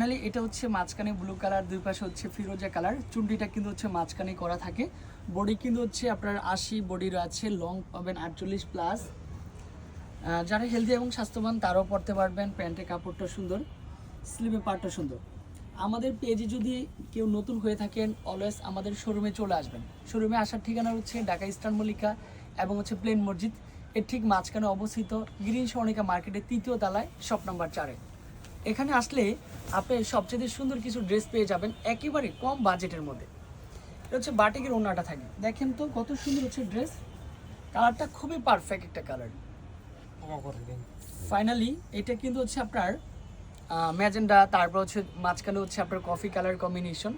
Finally এটা হচ্ছে মাঝখানে ব্লু কালার দুই পাশে হচ্ছে ফিরোজা কালার চুন্ডিটা কিন্তু হচ্ছে মাঝখানে করা থাকে। বডি কিন্তু হচ্ছে আপনার আশি বডির আছে লং পাবেন আটচল্লিশ প্লাস যারা হেলদি এবং স্বাস্থ্যবান, তারাও পড়তে পারবেন। প্যান্টের কাপড়টা সুন্দর স্লিভে পাটটা সুন্দর। আমাদের পেজে যদি কেউ নতুন হয়ে থাকেন অলওয়েজ আমাদের শোরুমে চলে আসবেন। শোরুমে আসার ঠিকানা হচ্ছে ঢাকা ইস্টার্ন মল্লিকা এবং হচ্ছে প্লেন মসজিদ। এর ঠিক মাঝখানে অবস্থিত গ্রিন সর্ণিকা মার্কেটের তৃতীয় তলায় শপ নাম্বার চারে। এখানে আসলে আপনি সবচেয়ে সুন্দর কিছু ড্রেস পেয়ে যাবেন একেবারে কম বাজেটের মধ্যে। এটা হচ্ছে বাটিকের ওনাটা থাকে। দেখেন তো কত সুন্দর হচ্ছে ড্রেস কালারটা খুবই পারফেক্ট একটা কালার। ফাইনালি এটা কিন্তু হচ্ছে আপনার ম্যাজেন্ডা, তারপর হচ্ছে মাঝখানে হচ্ছে আপনার কফি কালার কম্বিনেশন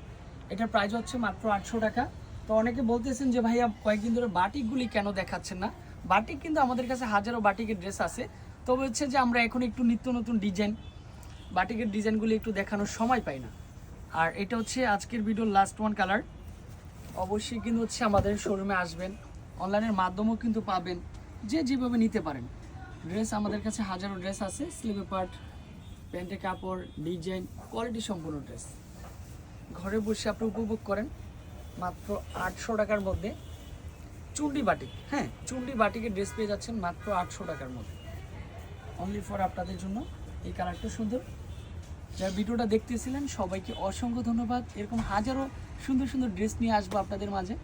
এটার প্রাইস হচ্ছে মাত্র আটশো টাকা। তো অনেকে বলতেছেন যে, ভাইয়া, কয়েকদিন ধরে বাটিকগুলি কেন দেখাচ্ছেন না? বাটিক কিন্তু আমাদের কাছে হাজারো বাটিকের ড্রেস আছে। তবে হচ্ছে যে, আমরা এখন একটু নিত্য নতুন ডিজাইন বাটিকের ডিজাইনগুলি একটু দেখানোর সময় পাই না। আর এটা হচ্ছে আজকের ভিডিওর লাস্ট ওয়ান কালার অবশ্যই কিন্তু হচ্ছে আমাদের শোরুমে আসবেন। অনলাইনের মাধ্যমেও কিন্তু পাবেন। যে যেভাবে নিতে পারেন। ড্রেস আমাদের কাছে হাজারো ড্রেস আছে। স্লিভে পার্ট প্যান্টের কাপড় ডিজাইন কোয়ালিটি সম্পূর্ণ ড্রেস ঘরে বসে আপনি উপভোগ করেন মাত্র আটশো টাকার মধ্যে চুন্ডি বাটিক। হ্যাঁ চুন্ডি বাটিকের ড্রেস পেয়ে যাচ্ছেন মাত্র আটশো টাকার মধ্যে। অনলি ফর আপনাদের জন্য। এই কালারটা সুন্দর। যারা ভিডিওটা দেখতেছিলেন, সবাইকে অসংখ্য ধন্যবাদ। এরকম হাজারো সুন্দর সুন্দর ড্রেস নিয়ে আসব আপনাদের মাঝে।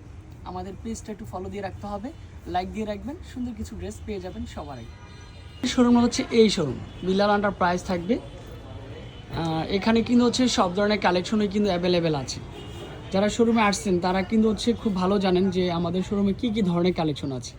আমাদের পেজটা একটু ফলো দিয়ে রাখতে হবে। লাইক দিয়ে রাখবেন, সুন্দর কিছু ড্রেস পেয়ে যাবেন সবার আগে। শোরুম হচ্ছে এই শোরুম বিলাল আন্ডার প্রাইস থাকবে। এখানে কিন্তু হচ্ছে সব ধরনের কালেকশনই কিন্তু অ্যাভেলেবেল আছে। যারা শোরুমে আসছেন, তারা কিন্তু হচ্ছে খুব ভালো জানেন যে আমাদের শোরুমে কী কী ধরনের কালেকশন আছে।